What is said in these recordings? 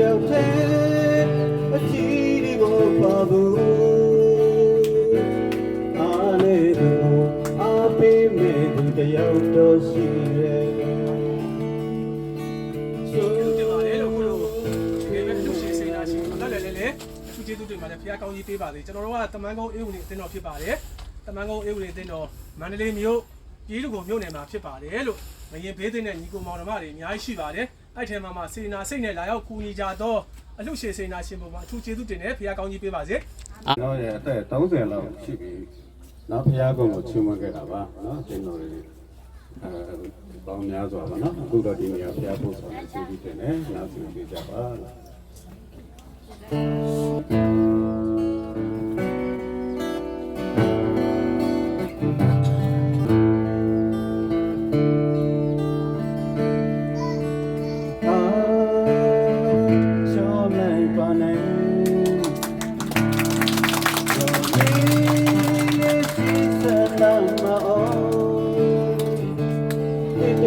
ရောက်တဲ့အချီးဒီဘောပါဘူးအားနေဘူးအားပေးမဲ့သူတယောက်တော့ရှိတယ်ကျေးဇူးတင်ပါတယ်ဖခင်ကောင်းကြီးပေးပါစေကျွန်တော်တို့ကတမန်ကုန်းအေးဝင်အသင်းတော်ဖြစ်ပါတယ်တမန်ကုန်းအေးဝင်အသင်းတော်မန္တလေးမြို့ပြည်သူ့ကိုမြို့နယ်မှာဖြစ်ပါတယ်လို့မရင်ဘေးသိတဲ့ညီကိုမောင်နှမတွေအများကြီးရှိပါတယ် အဲ့ထဲမှာမှစေနာစိတ်နဲ့လာရောက်ကူညီကြတော့အလူရှိစေနာရှင်ပုံမှာအထူးကျေးဇူးတင်တယ်ဖခင်ကောင်းကြီးပေးပါစေတော့ရအသက်30လောက်ရှိပြီ။နောက်ဖျားကုန်းကိုချီးမွမ်းခဲ့တာပါနော်။ကျွန်တော်တွေအဲပေါင်းများစွာပါနော်။အခုတော့ဒီနေရာဖျားဖို့ဆိုရင်စီးပြီးတင်တယ်။နောက်စီးပြီးကြပါလို့အာ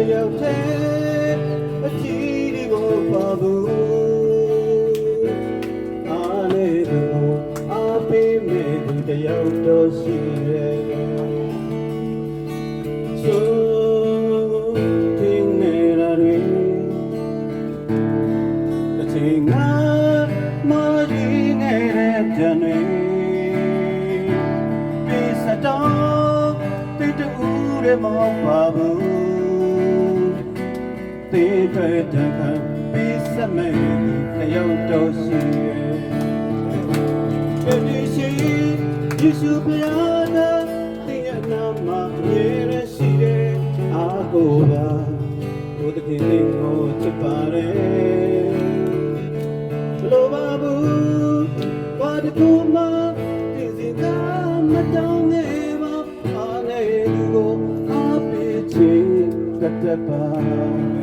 ဒီတယောက်တည်းအကြည့်ဒီကိုပါဘူးအားလေးကိုအားပေးမဲ့သူတယောက်တော့ရှိတယ် So in there are အချိန်ငါမကြီးနေတဲ့ပြန်တွေပြေစတော့တိတူရဲမဟုတ်ပါဘူး တေထွေတခံပြေစမဲ့တယောက်တော့ရှိရဲ့ဒီရှိယေရှုဖျားနာတရားနာမှာအမြဲတမ်းရှိတဲ့အာကိုပါဘုဒ္ဓခင်လေးကိုချစ်ပါတယ်ဘလိုပါဘူးဘာတကူမှဒီစီကမတောင်းနေပါအားနေသူကိုအားပေးချင်တတ်ပါ